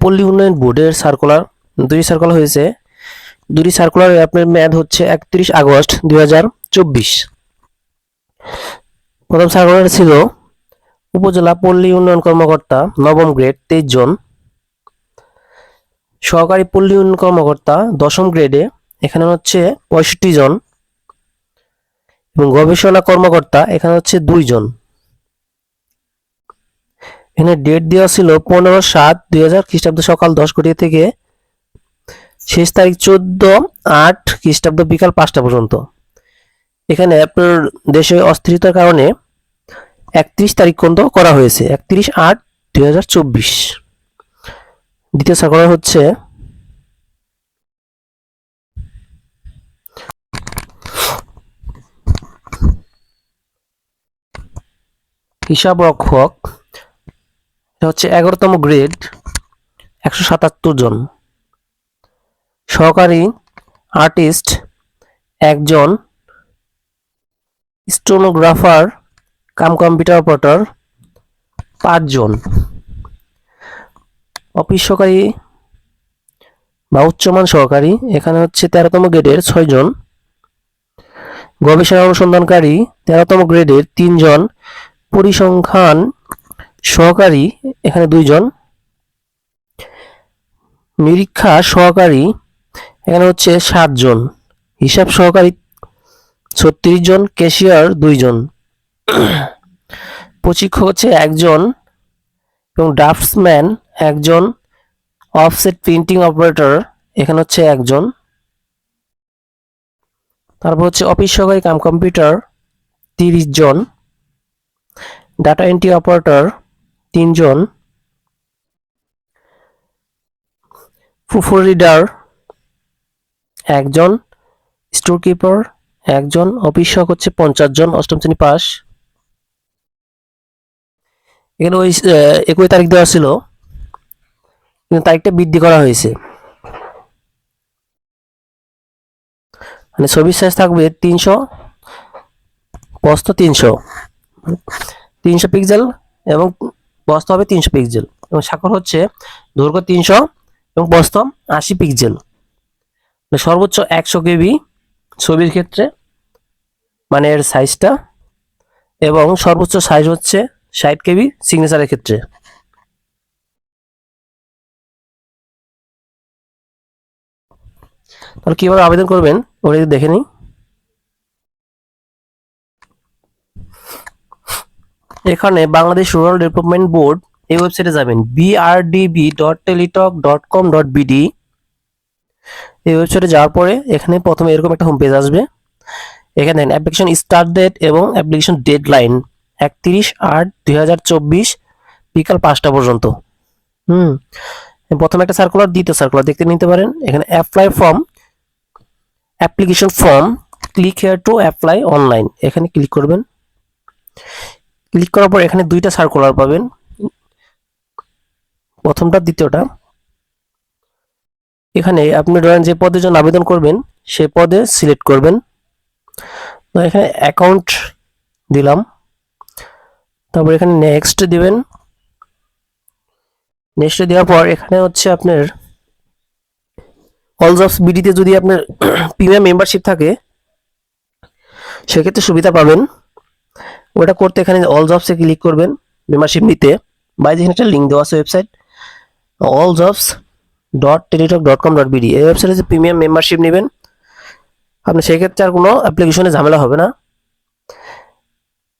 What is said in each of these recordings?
পল্লী উন্নয়ন বোর্ডের সার্কুলার দুই সার্কুলার হয়েছে। দুটি সার্কুলার আপনার মেয়াদ হচ্ছে একত্রিশ আগস্ট দুই হাজার চব্বিশ। প্রথম সার্কুলার ছিল উপজেলা পল্লী উন্নয়ন কর্মকর্তা নবম গ্রেড তেইশ জন। সহকারী পল্লী উন্নয়ন কর্মকর্তা দশম গ্রেডে এখানে হচ্ছে পঁয়ষট্টি জন। এবং গবেষণা কর্মকর্তা এখানে হচ্ছে দুইজন এখানে ডেট দেওয়া ছিল পনেরো সাত দুই হাজার খ্রিস্টাব্দ সকাল দশ কোটি থেকে শেষ তারিখ চোদ্দ আট খ্রিস্টাব্দ বিকাল পাঁচটা পর্যন্ত। এখানে আপনার দেশে অস্থিরতার কারণে একত্রিশ তারিখ পর্যন্ত করা হয়েছে, একত্রিশ আট দুই হাজার চব্বিশ। দ্বিতীয় সার্কুলার হচ্ছে হিসাব রক্ষক এটা হচ্ছে এগারোতম গ্রেড, একশো সাতাত্তর জন। সহকারী আর্টিস্ট একজন স্টোনোগ্রাফার, কাম কম্পিউটার অপারেটর পাঁচজন অফিস সহকারী বা উচ্চমান সহকারী, এখানে হচ্ছে তেরোতম গ্রেডের ছয়জন গবেষণা অনুসন্ধানকারী তেরোতম গ্রেডের তিনজন পরিসংখ্যান সহকারী, এখানে দুইজন। নিরীক্ষা সহকারী, এখানে হচ্ছে সাতজন। হিসাব সহকারী ছত্রিশ জন, ক্যাশিয়ার দুইজন। প্রশিক্ষক হচ্ছে একজন এবং ড্রাফটসম্যান একজন, অফসেট প্রিন্টিং অপারেটর এখানে হচ্ছে একজন। তারপর হচ্ছে অফিস সহকারী কাম কম্পিউটার তিরিশ জন। ডাটা এন্ট্রি অপারেটর তিনজন ফুফুর রিডার একজন, স্টোর কিপার একজন, অফিস সহক হচ্ছে পঞ্চাশ জন, অষ্টম শ্রেণি পাস। এখানে ওই একই তারিখ দেওয়া ছিল, কিন্তু তারিখটা বৃদ্ধি করা হয়েছে। মানে ছবির সাইজ থাকবে তিনশো বস্ত তিনশো। তিনশো পিক্সেল এবং বস্ত হবে তিনশো পিক্সেল। এবং স্বাক্ষর হচ্ছে দৈর্ঘ্য তিনশো এবং বস্ত আশি পিক্সেল। মানে সর্বোচ্চ একশো কেবি ছবির ক্ষেত্রে মানে এর সাইজটা এবং সর্বোচ্চ সাইজ হচ্ছে ষাট কেবি সিগনেচারের ক্ষেত্রে। তাহলে কীভাবে আবেদন করবেন? ওটা দেখে নিই। এখানে বাংলাদেশ রুরাল ডেভেলপমেন্ট বোর্ড এই ওয়েবসাইটে যাবেন BRDB dot Teletalk dot com dot BD এই ওয়েবসাইটে যাওয়ার পরে এখানে প্রথমে এরকম একটা হোম পেজ আসবে। এখানে দেখেন অ্যাপ্লিকেশন স্টার্ট ডেট এবং অ্যাপ্লিকেশন ডেড লাইন একত্রিশ আট দুই বিকাল পাঁচটা পর্যন্ত। হুম, প্রথমে একটা সার্কুলার দ্বিতীয় সার্কুলার দেখতে নিতে পারেন। এখানে apply form application form click here to apply online এখানে ক্লিক করবেন। ক্লিক করার পর এখানে দুইটা সার্কুলার পাবেন। প্রথমটা, দ্বিতীয়টা। এখানে আপনি ধরেন যে পদের জন্য আবেদন করবেন, সে পদে সিলেক্ট করবেন। তো এখানে অ্যাকাউন্ট দিলাম। তারপর এখানে নেক্সট দিবেন। নেক্সট দেওয়ার পর এখানে হচ্ছে আপনার অল জবস বিডিতে যদি আপনার প্রিমিয়াম মেম্বারশিপ থাকে, সেক্ষেত্রে সুবিধা পাবেন। ওটা করতে এখানে অল জবসে ক্লিক করবেন মেম্বারশিপ নিতে। বা যেখানে একটা লিঙ্ক দেওয়া আছে website all jobs dot Teletalk dot com dot BD এই ওয়েবসাইটে প্রিমিয়াম মেম্বারশিপ নেবেন, আপনি সেক্ষেত্রে আর কোনো অ্যাপ্লিকেশনে ঝামেলা হবে না।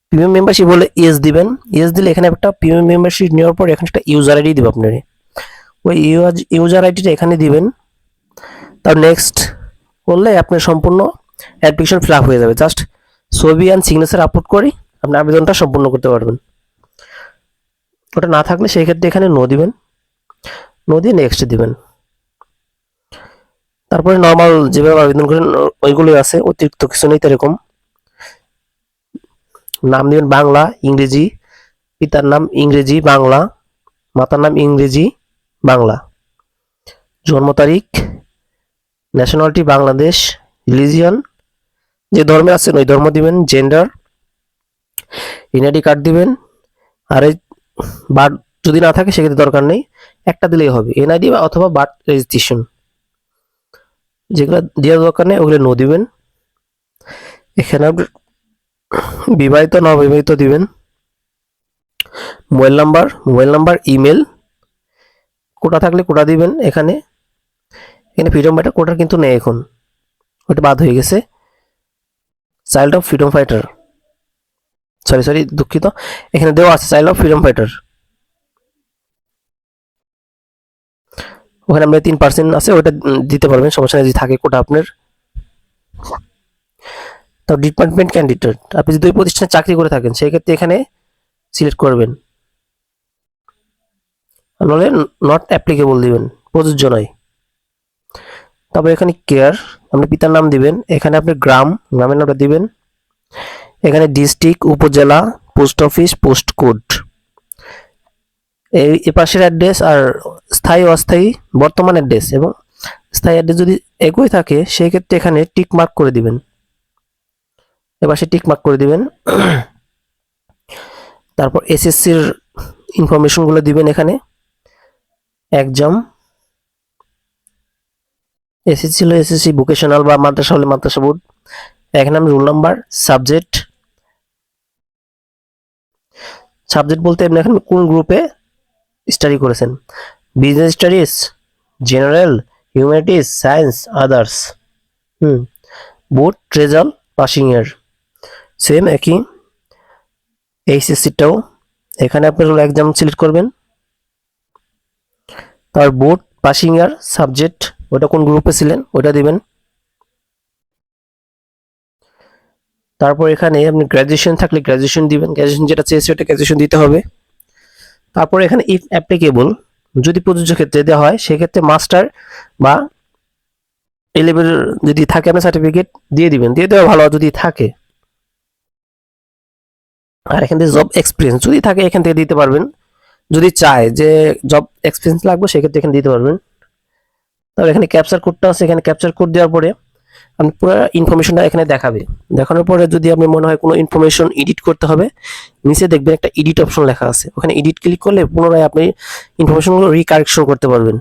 প্রিমিয়াম মেম্বারশিপ হলে ইয়েস দিবেন। ইয়েস দিলে এখানে একটা প্রিমিয়াম মেম্বারশিপ নেওয়ার পর এখানে একটা ইউজার আইডি দিবে আপনার। ওই ইউজার আইডিটা এখানে দিবেন। তার নেক্সট করলে আপনার সম্পূর্ণ অ্যাপ্লিকেশন ফিল হয়ে যাবে। জাস্ট ছবি অ্যান্ড সিগনেচার আপলোড করে। আপনি আবেদনটা সম্পূর্ণ করতে পারবেন। ওটা না থাকলে সেই ক্ষেত্রে এখানে নো দিবেন। নো দিয়ে নেক্সট দিবেন। তারপরে নর্মাল যেভাবে আবেদন করেন, ওইগুলোই আছে, অতিরিক্ত কিছু নেই এরকম নাম দিবেন বাংলা, ইংরেজি, পিতার নাম ইংরেজি, বাংলা, মাতার নাম ইংরেজি, বাংলা। জন্ম তারিখ ন্যাশনালিটি বাংলাদেশ রিলিজিয়ন যে ধর্মে আছেন ওই ধর্ম দিবেন জেন্ডার এনআইডি কার্ড দিবেন। আর এই বার্থ যদি না থাকে, সেক্ষেত্রে দরকার নেই। একটা দিলেই হবে। এনআইডি অথবা বার্থ রেজিস্ট্রেশন। যেগুলো দেওয়ার দরকার নেই, ওগুলো নো দিবেন। এখানে বিবাহিত না অবিবাহিত দিবেন। Mobile number mobile number, email. Quota থাকলে কোটা দিবেন এখানে। এখানে ফ্রিডম ফাইটার, কোটার কিন্তু নেই এখন। ওটা বাদ হয়ে গেছে। Child of freedom fighter. Sorry sorry দুঃখিত। এখানে দেওয়া আছে চাইল্ড অফ ফ্রিডম ফাইটার ওখানে আপনার তিন পার্সেন্ট আছে, ওটা দিতে পারবেন, সমস্যা নেই, যদি থাকে কোটা আপনার। তো ডিপার্টমেন্ট ক্যান্ডিডেট আপনি যদি ওই প্রতিষ্ঠানে চাকরি করে থাকেন সেই ক্ষেত্রে এখানে সিলেক্ট করবেন। নাহলে নট অ্যাপ্লিকেবল দিবেন, প্রযোজ্য নয়। তারপর এখানে কেয়ার আপনি পিতার নাম দিবেন, এখানে আপনি গ্রাম, গ্রামের নামটা দিবেন। এখানে ডিস্ট্রিক্ট উপজেলা পোস্ট অফিস পোস্ট কোড এই এ পাশের অ্যাড্রেস আর স্থায়ী অস্থায়ী বর্তমান অ্যাড্রেস এবং স্থায়ী অ্যাড্রেস যদি একই থাকে সেই ক্ষেত্রে এখানে টিক মার্ক করে দিবেন। এপাশে টিক মার্ক করে দিবেন। তারপর এসএসসির ইনফরমেশনগুলো দিবেন এখানে। এক্সাম এসএসসি হলো এসএসসি ভোকেশনাল বা মাদ্রাসা হলে মাদ্রাসা বোর্ড। এখানে আমি রোল নাম্বার সাবজেক্ট সাবজেক্ট বলতে আপনি এখন কোন গ্রুপে স্টাডি করেছেন? Business studies general humanities science others hmm board result passing year same একই। এইচএসসিটাও এখানে আপনার এক্সাম সিলেক্ট করবেন। তার বোর্ড পাসিং ইয়ার সাবজেক্ট ওটা কোন গ্রুপে ছিলেন? ওটা দিবেন। তারপর এখানে আপনি গ্র্যাজুয়েশন থাকলে গ্র্যাজুয়েশন দিবেন। গ্র্যাজুয়েশন যেটা চেয়েছে ওটা গ্র্যাজুয়েশন দিতে হবে। তারপর এখানে ইফ অ্যাপ্লিকেবল যদি প্রযোজ্য ক্ষেত্রে দেওয়া হয়, সেক্ষেত্রে মাস্টার বা এ লেভেল যদি থাকে আপনার সার্টিফিকেট দিয়ে দিবেন। দিয়ে দেওয়া ভালো যদি থাকে। আর এখান থেকে জব এক্সপিরিয়েন্স যদি থাকে, এখান থেকে দিতে পারবেন। যদি চায় যে জব এক্সপিরিয়েন্স লাগবে, সেক্ষেত্রে এখানে দিতে পারবেন। তারপর এখানে ক্যাপচার কোডটা আছে। এখানে ক্যাপচার কোড দেওয়ার পরে পুরো ইনফরমেশনটা এখানে দেখাবে। দেখানোর পরে যদি আপনি মনে হয় কোনো ইনফরমেশন এডিট করতে হবে, নিচে দেখবেন একটা এডিট অপশন লেখা আছে। ওখানে এডিট ক্লিক করলে পুনরায় আপনি ইনফরমেশনগুলো রিকারেকশন করতে পারবেন।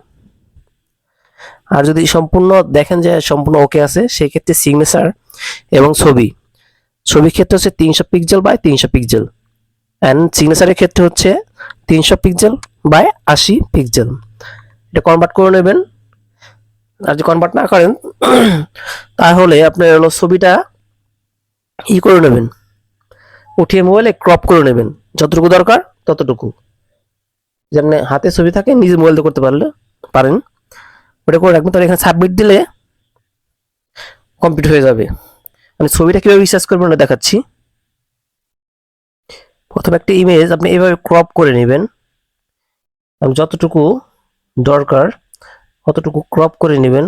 আর যদি সম্পূর্ণ দেখেন যে সম্পূর্ণ ওকে আছে সেই ক্ষেত্রে সিগনেচার এবং ছবি। ছবির ক্ষেত্রে হচ্ছে তিনশো পিক্সেল বাই তিনশো পিক্সেল অ্যান্ড সিগনেচারের ক্ষেত্রে হচ্ছে তিনশো পিক্সেল বাই আশি পিক্সেল এটা কনভার্ট করে নেবেন। আর যদি কনভার্ট না করেন, তাহলে আপনার হলো ছবিটা ই করে নেবেন। উঠিয়ে মোবাইলে ক্রপ করে নেবেন। যতটুকু দরকার, ততটুকু। যেমন হাতে ছবি থাকে, নিজে মোবাইল দিয়ে করতে পারলে পারেন। ওটা করে রাখবেন, তাহলে এখানে সাবমিট দিলে কমপ্লিট হয়ে যাবে। আমি ছবিটা কীভাবে রিসার্চ করবেন ওটা দেখাচ্ছি। প্রথমে একটা ইমেজ আপনি এভাবে ক্রপ করে নেবেন। যতটুকু দরকার অতটুকু ক্রপ করে নেবেন?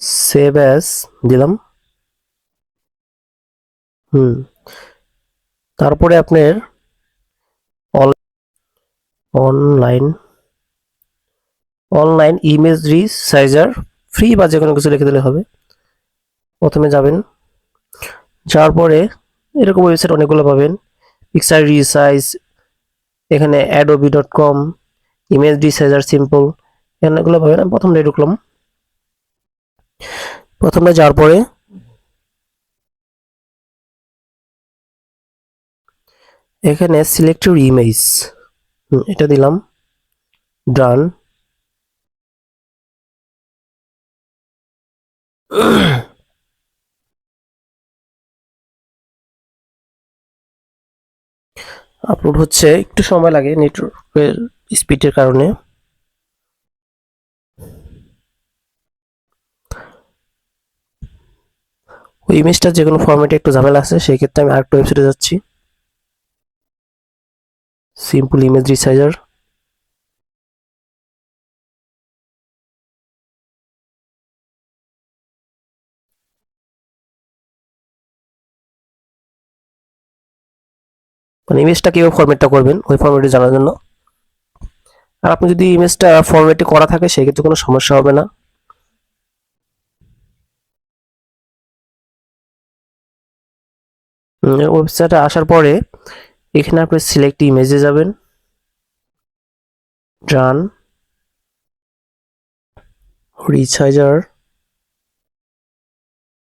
সেভ অ্যাস দিলাম। হুম। তারপরে আপনার online online image resizer free বা যে কোনো কিছু লিখে দিলে হবে। প্রথমে যাবেন। যাওয়ার পরে এরকম ওয়েবসাইট অনেকগুলো পাবেন। পিকচার রিসাইজ এখানে Adobe dot com image resizer simple এখানে এগুলো পাবেন আমি প্রথমটা ঢুকলাম। প্রথমটা যাওয়ার পরে এখানে সিলেক্ট ইউর ইমেজ এটা দিলাম। ডান আপলোড হচ্ছে, একটু সময় লাগে নেটওয়ার্কের স্পিডের কারণে। ওই ইমেজটা যে কোনো ফরম্যাটে একটু ঝামেলা আছে সেই ক্ষেত্রে আমি আরেকটা ওয়েবসাইটে যাচ্ছি। সিম্পল ইমেজ রিসাইজার মানে ইমেজটা কীভাবে ফরম্যাটটা করবেন, ওই ফরম্যাটে জানার জন্য। আর আপনি যদি ইমেজটা ফরম্যাটে করা থাকে, সেক্ষেত্রে কোনো সমস্যা হবে না। ওয়েবসাইটে আসার পরে এখানে আপনি সিলেক্ট ইমেজে যাবেন। রান রিচার্জার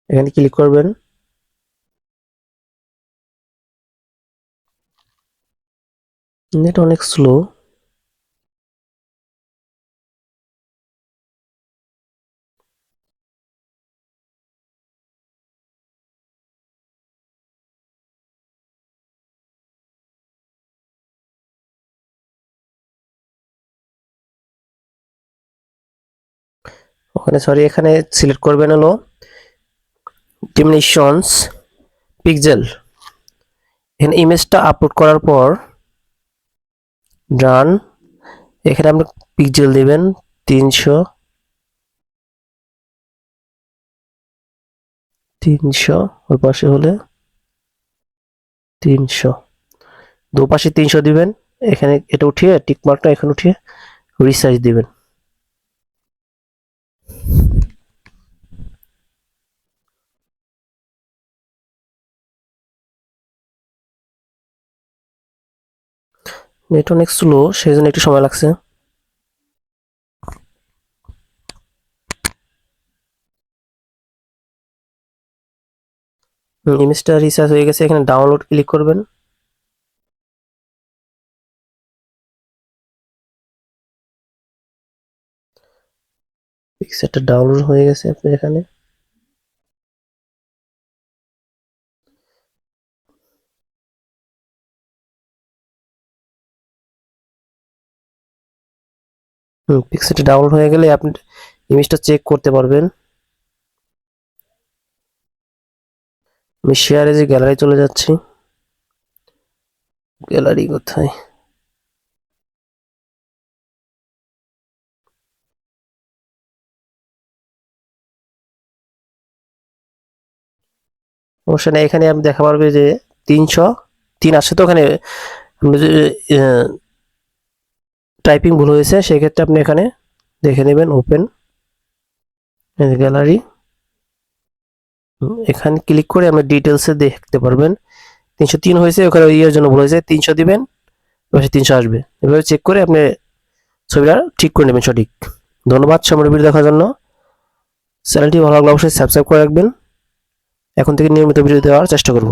এখানে ক্লিক করবেন। নেট অনেক স্লো ওখানে সরি এখানে সিলেক্ট করবেন হলো ডিমিনিশনস পিক্সেল এখানে ইমেজটা আপলোড করার পর রান এখানে আপনি পিক্সেল দিবেন, তিনশো। তিনশো, ওই পাশে হলে তিনশো। দুপাশে তিনশো দিবেন, এখানে এটা উঠিয়ে টিক মার্কটা এখানে উঠিয়ে রিসাইজ দিবেন। নেট অনেক স্লো সেই জন্য একটু সময় লাগছে। ইমেজটা রিসার্চ হয়ে গেছে, এখানে ডাউনলোড ক্লিক করবেন। পিকচারটা ডাউনলোড হয়ে গেছে আপনার এখানে। হুম পিকচারটা ডাউনলোড হয়ে গেলে আপনি ইমেজটা চেক করতে পারবেন। আমি শেয়ারে যে গ্যালারি চলে যাচ্ছি। গ্যালারি কোথায়? নেই এখানে আপনি দেখা পারবে যে তিনশো, তিন আসছে তো ওখানে। টাইপিং ভুল হয়েছে, সেক্ষেত্রে আপনি এখানে দেখে নেবেন ওপেন গ্যালারি এখানে ক্লিক করে আপনি ডিটেলসে দেখতে পারবেন। তিনশো তিন হয়েছে, ওখানে ইয়ের জন্য ভুল হয়েছে, তিনশো দিবেন, এবার তিনশো আসবে। এভাবে চেক করে আপনি ছবিটা ঠিক করে নেবেন সঠিক। ধন্যবাদ, সময় ভিডিও দেখার জন্য। চ্যানেলটি ভালো লাগলে অবশ্যই সাবস্ক্রাইব করে রাখবেন। এখন থেকে নিয়মিত ভিডিও দেওয়ার চেষ্টা করব।